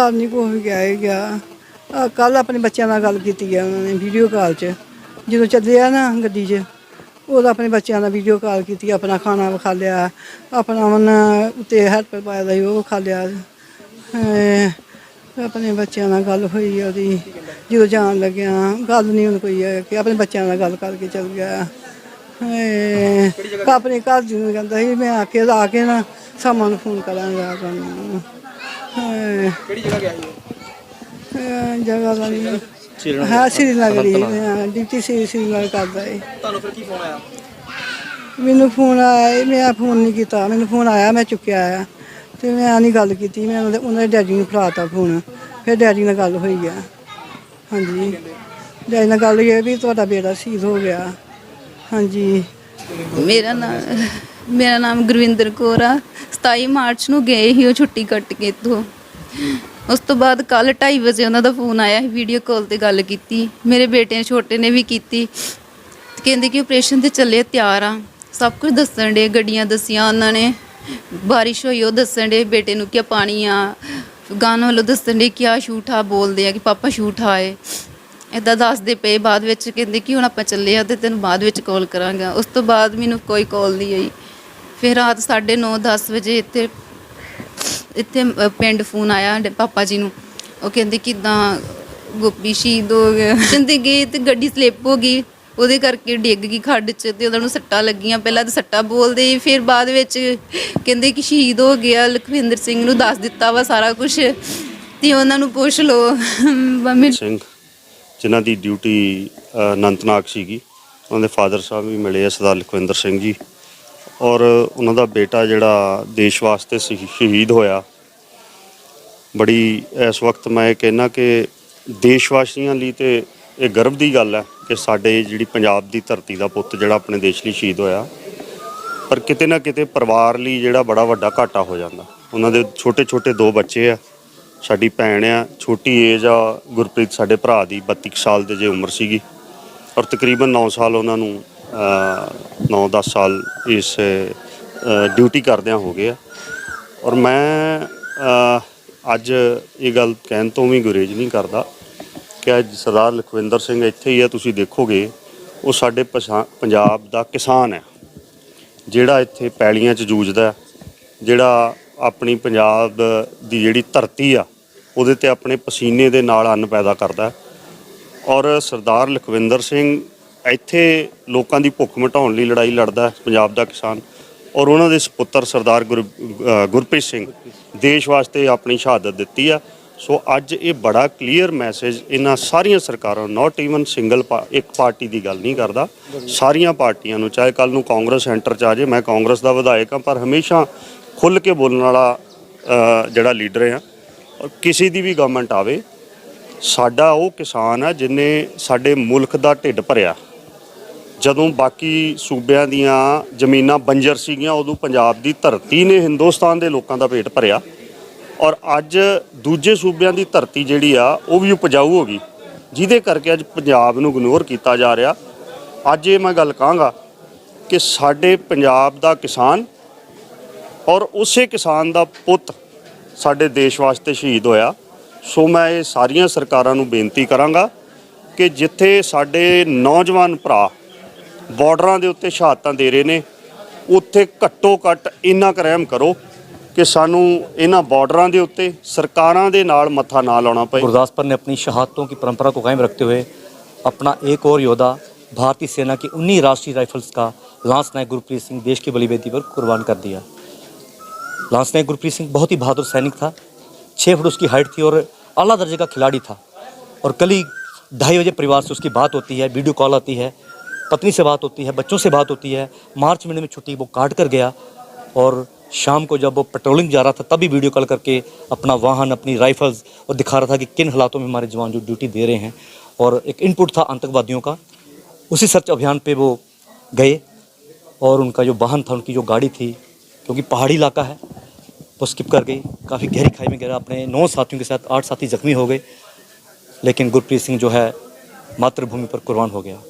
ਘਰ ਨਹੀਂ ਕੋਈ ਗਿਆ ਹੀ ਗਿਆ ਕੱਲ ਆਪਣੇ ਬੱਚਿਆਂ ਨਾਲ ਗੱਲ ਕੀਤੀ ਆ ਉਹਨਾਂ ਨੇ ਵੀਡੀਓ ਕਾਲ 'ਚ। ਜਦੋਂ ਚੱਲਿਆ ਨਾ ਗੱਡੀ 'ਚ ਉਹਦਾ ਆਪਣੇ ਬੱਚਿਆਂ ਨਾਲ ਵੀਡੀਓ ਕਾਲ ਕੀਤੀ, ਆਪਣਾ ਖਾਣਾ ਵਿਖਾ ਲਿਆ, ਆਪਣਾ ਉਹਨਾਂ ਉੱਤੇ ਹੈਲਪ ਪਾਇਆ ਦਾ ਸੀ, ਉਹ ਵਿਖਾ ਲਿਆ। ਆਪਣੇ ਬੱਚਿਆਂ ਨਾਲ ਗੱਲ ਹੋਈ ਉਹਦੀ। ਜਦੋਂ ਜਾਣ ਲੱਗਿਆ, ਗੱਲ ਨਹੀਂ ਹੁਣ ਕੋਈ ਹੈ ਕਿ ਆਪਣੇ ਬੱਚਿਆਂ ਨਾਲ ਗੱਲ ਕਰਕੇ ਚੱਲ ਗਿਆ। ਆਪਣੇ ਘਰ ਜੀ ਨੂੰ ਕਹਿੰਦਾ ਸੀ, ਮੈਂ ਆ ਕੇ ਆ ਕੇ ਨਾ ਸਾਮਾਂ ਨੂੰ ਫੋਨ ਕਰਾਂਗਾ ਤੁਹਾਨੂੰ। ਕਿਹੜੀ ਜਗ੍ਹਾ ਗਿਆ ਸੀ ਅਹ ਜਗ੍ਹਾ ਦਾ ਨਹੀਂ। ਹਾਂ ਸ੍ਰੀਨਗਰ ਹਾਂ ਡਿਊਟੀ ਸੀ ਸ੍ਰੀਨਗਰ ਕਰਦਾ ਹੈ ਤੁਹਾਨੂੰ ਫਿਰ ਕੀ ਫੋਨ ਆਇਆ? ਮੈਨੂੰ ਫੋਨ ਆਇਆ ਮੈਂ ਫੋਨ ਨਹੀਂ ਕੀਤਾ। ਮੈਨੂੰ ਫੋਨ ਆਇਆ ਮੈਂ ਚੁੱਕਿਆ ਆ। ਤੇ ਮੈਂ ਨਹੀਂ ਗੱਲ ਕੀਤੀ ਮੈਂ ਉਹਨਾਂ ਦੇ ਉਹਨਾਂ ਦੇ ਡੈਡੀ ਨੂੰ ਫੜਾਤਾ ਫੋਨ ਫਿਰ ਡੈਡੀ ਨਾਲ ਗੱਲ ਹੋਈ ਆ। ਹਾਂਜੀ। ਡੈਡੀ ਨਾਲ ਗੱਲ ਹੋਈ ਵੀ ਤੁਹਾਡਾ ਬੇਟਾ ਸ਼ਹੀਦ ਹੋ ਗਿਆ। ਹਾਂਜੀ। ਮੇਰਾ ਨਾਮ ਮੇਰਾ ਨਾਮ ਗੁਰਵਿੰਦਰ ਕੌਰ ਆ। 27 ਮਾਰਚ ਨੂੰ ਗਏ ਸੀ ਉਹ ਛੁੱਟੀ ਕੱਟ ਕੇ ਇੱਥੋਂ। ਉਸ ਤੋਂ ਬਾਅਦ ਕੱਲ 2:30 ਵਜੇ ਉਹਨਾਂ ਦਾ ਫੋਨ ਆਇਆ ਸੀ ਵੀਡੀਓ ਕਾਲ ਤੇ ਗੱਲ ਕੀਤੀ। ਮੇਰੇ ਬੇਟੇ ਨੇ ਛੋਟੇ ਨੇ ਵੀ ਕੀਤੀ। ਕਹਿੰਦੇ ਕਿ ਆਪਰੇਸ਼ਨ ਤੇ ਚੱਲੇ ਤਿਆਰ ਆ। ਸਭ ਕੁਝ ਦੱਸਣ ਦੇ ਗੱਡੀਆਂ ਦੱਸੀਆਂ ਉਹਨਾਂ ਨੇ। ਬਾਰਿਸ਼ ਹੋਈ, ਉਹ ਦੱਸਣ ਦੇ ਬੇਟੇ ਨੂੰ ਕਿ ਪਾਣੀ ਆ। ਗਾਣਾ ਵੱਲੋਂ ਦੱਸਣ ਦੇ ਕਿ ਆ ਸ਼ੂਟ ਬੋਲਦੇ ਆ ਕਿ ਪਾਪਾ ਸ਼ੂਟ ਏ ਇਦਾਂ ਦੱਸਦੇ ਪਏ, ਬਾਅਦ ਵਿੱਚ ਕਹਿੰਦੇ ਕਿ ਹੁਣ ਆਪਾਂ ਚੱਲੇ ਆ ਤੇ ਤੈਨੂੰ ਬਾਅਦ ਵਿੱਚ ਕਾਲ ਕਰਾਂਗਾ। ਉਸ ਤੋਂ ਬਾਅਦ ਮੈਨੂੰ ਕੋਈ ਕਾਲ ਨਹੀਂ ਆਈ। ਫਿਰ ਰਾਤ 9:30 10 ਵਜੇ ਇੱਥੇ ਇੱਥੇ ਪਿੰਡ ਫੋਨ ਆਇਆ ਪਾਪਾ ਜੀ ਨੂੰ। ਉਹ ਕਹਿੰਦੇ ਕਿਦਾਂ ਗੋਪੀ ਸ਼ਹੀਦ ਹੋ ਗਿਆ ਕਹਿੰਦੇ ਗਏ ਤੇ ਗੱਡੀ ਸਲਿੱਪ ਹੋ ਗਈ। ਉਹਦੇ ਕਰਕੇ ਡਿੱਗ ਗਈ ਖੱਡ 'ਚ ਤੇ ਉਹਨਾਂ ਨੂੰ ਸੱਟਾਂ ਲੱਗੀਆਂ। ਪਹਿਲਾਂ ਤਾਂ ਸੱਟਾਂ ਬੋਲਦੇ ਫਿਰ ਬਾਅਦ ਵਿੱਚ ਕਹਿੰਦੇ ਕਿ ਸ਼ਹੀਦ ਹੋ ਗਿਆ। ਲਖਵਿੰਦਰ ਸਿੰਘ ਨੂੰ ਦੱਸ ਦਿੱਤਾ ਵਾ ਸਾਰਾ ਕੁਝ ਤੇ ਉਹਨਾਂ ਨੂੰ ਪੁੱਛ ਲਓ। ਮੰਮੀ ਸਿੰਘ, ਜਿਨ੍ਹਾਂ ਦੀ ਡਿਊਟੀ ਅਨੰਤਨਾਗ ਸੀਗੀ ਉਹਨਾਂ ਦੇ ਫਾਦਰ ਸਾਹਿਬ ਵੀ ਮਿਲੇ ਆ, ਸਰਦਾਰ ਲਖਵਿੰਦਰ ਸਿੰਘ ਜੀ। ਔਰ ਉਹਨਾਂ ਦਾ ਬੇਟਾ ਜਿਹੜਾ ਦੇਸ਼ ਵਾਸਤੇ ਸ਼ਹੀ- ਸ਼ਹੀਦ ਹੋਇਆ। ਬੜੀ, ਇਸ ਵਕਤ ਮੈਂ ਇਹ ਕਹਿਣਾ ਕਿ ਦੇਸ਼ ਵਾਸੀਆਂ ਲਈ ਤੇ ਇਹ ਗਰਵ ਦੀ ਗੱਲ ਹੈ ਕਿ ਸਾਡੇ ਜਿਹੜੀ ਪੰਜਾਬ ਦੀ ਧਰਤੀ ਦਾ ਪੁੱਤ ਜਿਹੜਾ ਆਪਣੇ ਦੇਸ਼ ਲਈ ਸ਼ਹੀਦ ਹੋਇਆ, ਪਰ ਕਿਤੇ ਨਾ ਕਿਤੇ ਪਰਿਵਾਰ ਲਈ ਜਿਹੜਾ ਬੜਾ ਵੱਡਾ ਘਾਟਾ ਹੋ ਜਾਂਦਾ। ਉਹਨਾਂ ਦੇ ਛੋਟੇ ਛੋਟੇ ਦੋ ਬੱਚੇ ਆ, ਸਾਡੀ ਭੈਣ ਆ, ਛੋਟੀ ਏਜ ਆ, ਗੁਰਪ੍ਰੀਤ ਸਾਡੇ ਭਰਾ ਦੀ 32 ਕੁ ਸਾਲ ਦੇ ਜੇ ਉਮਰ ਸੀਗੀ। ਔਰ ਤਕਰੀਬਨ 9 ਸਾਲ ਉਹਨਾਂ ਨੂੰ 9-10 ਸਾਲ ਇਸ ਡਿਊਟੀ ਕਰਦਿਆਂ ਹੋ ਗਏ ਆ। ਔਰ ਮੈਂ ਅੱਜ ਇਹ ਗੱਲ ਕਹਿਣ ਤੋਂ ਵੀ ਗੁਰੇਜ ਨਹੀਂ ਕਰਦਾ ਕਿ ਅੱਜ ਸਰਦਾਰ ਲਖਵਿੰਦਰ ਸਿੰਘ ਇੱਥੇ ਹੀ ਆ, ਤੁਸੀਂ ਦੇਖੋਗੇ, ਉਹ ਸਾਡੇ ਪਛਾ- ਪੰਜਾਬ ਦਾ ਕਿਸਾਨ ਹੈ। ਜਿਹੜਾ ਇੱਥੇ ਪੈਲੀਆਂ 'ਚ ਜੂਝਦਾ ਜਿਹੜਾ ਆਪਣੀ ਪੰਜਾਬ ਦੀ ਜਿਹੜੀ ਧਰਤੀ ਆ, ਉਹਦੇ ਤੇ ਆਪਣੇ ਪਸੀਨੇ ਦੇ ਨਾਲ ਅੰਨ ਪੈਦਾ ਕਰਦਾ ਔਰ ਸਰਦਾਰ ਲਖਵਿੰਦਰ ਸਿੰਘ ਇੱਥੇ ਲੋਕਾਂ ਦੀ ਭੁੱਖ ਮਿਟਾਉਣ ਲਈ ਲੜਾਈ ਲੜਦਾ ਪੰਜਾਬ ਦਾ ਕਿਸਾਨ ਔਰ ਉਹਨਾਂ ਦੇ ਸੁਪੁੱਤਰ ਸਰਦਾਰ ਗੁਰ ਗੁਰਪ੍ਰੀਤ ਸਿੰਘ ਦੇਸ਼ ਵਾਸਤੇ ਆਪਣੀ ਸ਼ਹਾਦਤ ਦਿੱਤੀ ਆ। ਸੋ ਅੱਜ ਇਹ ਬੜਾ ਕਲੀਅਰ ਮੈਸੇਜ ਇਹਨਾਂ ਸਾਰੀਆਂ ਸਰਕਾਰਾਂ ਨਾਟ ਈਵਨ ਸਿੰਗਲ ਇੱਕ ਪਾਰਟੀ ਦੀ ਗੱਲ ਨਹੀਂ ਕਰਦਾ। ਸਾਰੀਆਂ ਪਾਰਟੀਆਂ ਨੂੰ, ਚਾਹੇ ਕੱਲ ਨੂੰ ਕਾਂਗਰਸ ਸੈਂਟਰ ਚ ਆ ਜੇ ਮੈਂ ਕਾਂਗਰਸ ਦਾ ਵਿਧਾਇਕ ਹਾਂ, ਪਰ ਹਮੇਸ਼ਾ ਖੁੱਲ ਕੇ ਬੋਲਣ ਵਾਲਾ ਜਿਹੜਾ ਲੀਡਰ ਆ ਔਰ ਕਿਸੇ ਦੀ ਵੀ ਗਵਰਨਮੈਂਟ ਆਵੇ, ਸਾਡਾ ਉਹ ਕਿਸਾਨ ਆ ਜਿਨੇ ਸਾਡੇ ਮੁਲਕ ਦਾ ਢਿੱਡ ਭਰਿਆ। ਜਦੋਂ ਬਾਕੀ ਸੂਬਿਆਂ ਦੀਆਂ ਜ਼ਮੀਨਾਂ ਬੰਜਰ ਸੀਗੀਆਂ, ਉਦੋਂ ਪੰਜਾਬ ਦੀ ਧਰਤੀ ਨੇ ਹਿੰਦੁਸਤਾਨ ਦੇ ਲੋਕਾਂ ਦਾ ਪੇਟ ਭਰਿਆ। ਔਰ ਅੱਜ ਦੂਜੇ ਸੂਬਿਆਂ ਦੀ ਧਰਤੀ ਜਿਹੜੀ ਆ, ਉਹ ਵੀ ਉਪਜਾਊ ਹੋ ਗਈ, ਜਿਹਦੇ ਕਰਕੇ ਅੱਜ ਪੰਜਾਬ ਨੂੰ ਇਗਨੋਰ ਕੀਤਾ ਜਾ ਰਿਹਾ। ਅੱਜ ਇਹ ਮੈਂ ਗੱਲ ਕਹਾਂਗਾ ਕਿ ਸਾਡੇ ਪੰਜਾਬ ਦਾ ਕਿਸਾਨ ਔਰ ਉਸੇ ਕਿਸਾਨ ਦਾ ਪੁੱਤ ਸਾਡੇ ਦੇਸ਼ ਵਾਸਤੇ ਸ਼ਹੀਦ ਹੋਇਆ। ਸੋ ਮੈਂ ਇਹ ਸਾਰੀਆਂ ਸਰਕਾਰਾਂ ਨੂੰ ਬੇਨਤੀ ਕਰਾਂਗਾ ਕਿ ਜਿੱਥੇ ਸਾਡੇ ਨੌਜਵਾਨ ਭਰਾ ਬਾਰਡਰਾਂ ਦੇ ਉੱਤੇ ਸ਼ਹਾਦਤਾਂ ਦੇ ਰਹੇ ਨੇ ਉੱਥੇ ਘੱਟੋ ਘੱਟ ਇੰਨਾ ਕੁ ਰਹਿਮ ਕਰੋ ਕਿ ਸਾਨੂੰ ਇਹਨਾਂ ਬਾਰਡਰਾਂ ਦੇ ਉੱਤੇ ਸਰਕਾਰਾਂ ਦੇ ਨਾਲ ਮੱਥਾ ਨਾ ਲਾਉਣਾ ਪਏ गुरदास पर ने अपनी शहादतों की परंपरा को कायम रखते हुए अपना एक और योद्धा भारतीय सेना की उन्हीं राष्ट्रीय राइफल्स का लांस नायक गुरप्रीत सिंह देश की बलिवेदी पर कुर्बान कर दिया लांस नायक गुरप्रीत सिंह बहुत ही बहादुर सैनिक था छः फुट उसकी हाइट थी और अला दर्जे का खिलाड़ी था और कल ही ढाई बजे परिवार से उसकी बात होती है वीडियो कॉल आती है पत्नी से बात होती है, बच्चों से बात होती है। मार्च महीने में छुट्टी वो काट कर गया और शाम को जब वो पेट्रोलिंग जा रहा था, तभी वीडियो कॉल करके अपना वाहन, अपनी राइफल्स और दिखा रहा था कि किन हालातों में हमारे जवान जो ड्यूटी दे रहे हैं। और एक इनपुट था आतंकवादियों का। उसी सर्च अभियान पे वो गए और उनका जो वाहन था, उनकी जो गाड़ी थी, क्योंकि पहाड़ी इलाका है, वो स्किप कर गई। काफ़ी गहरी खाई में गिरा। अपने नौ साथियों के साथ आठ साथी जख्मी हो गए, लेकिन गुरप्रीत सिंह जो है, मातृभूमि पर कुर्बान हो गया।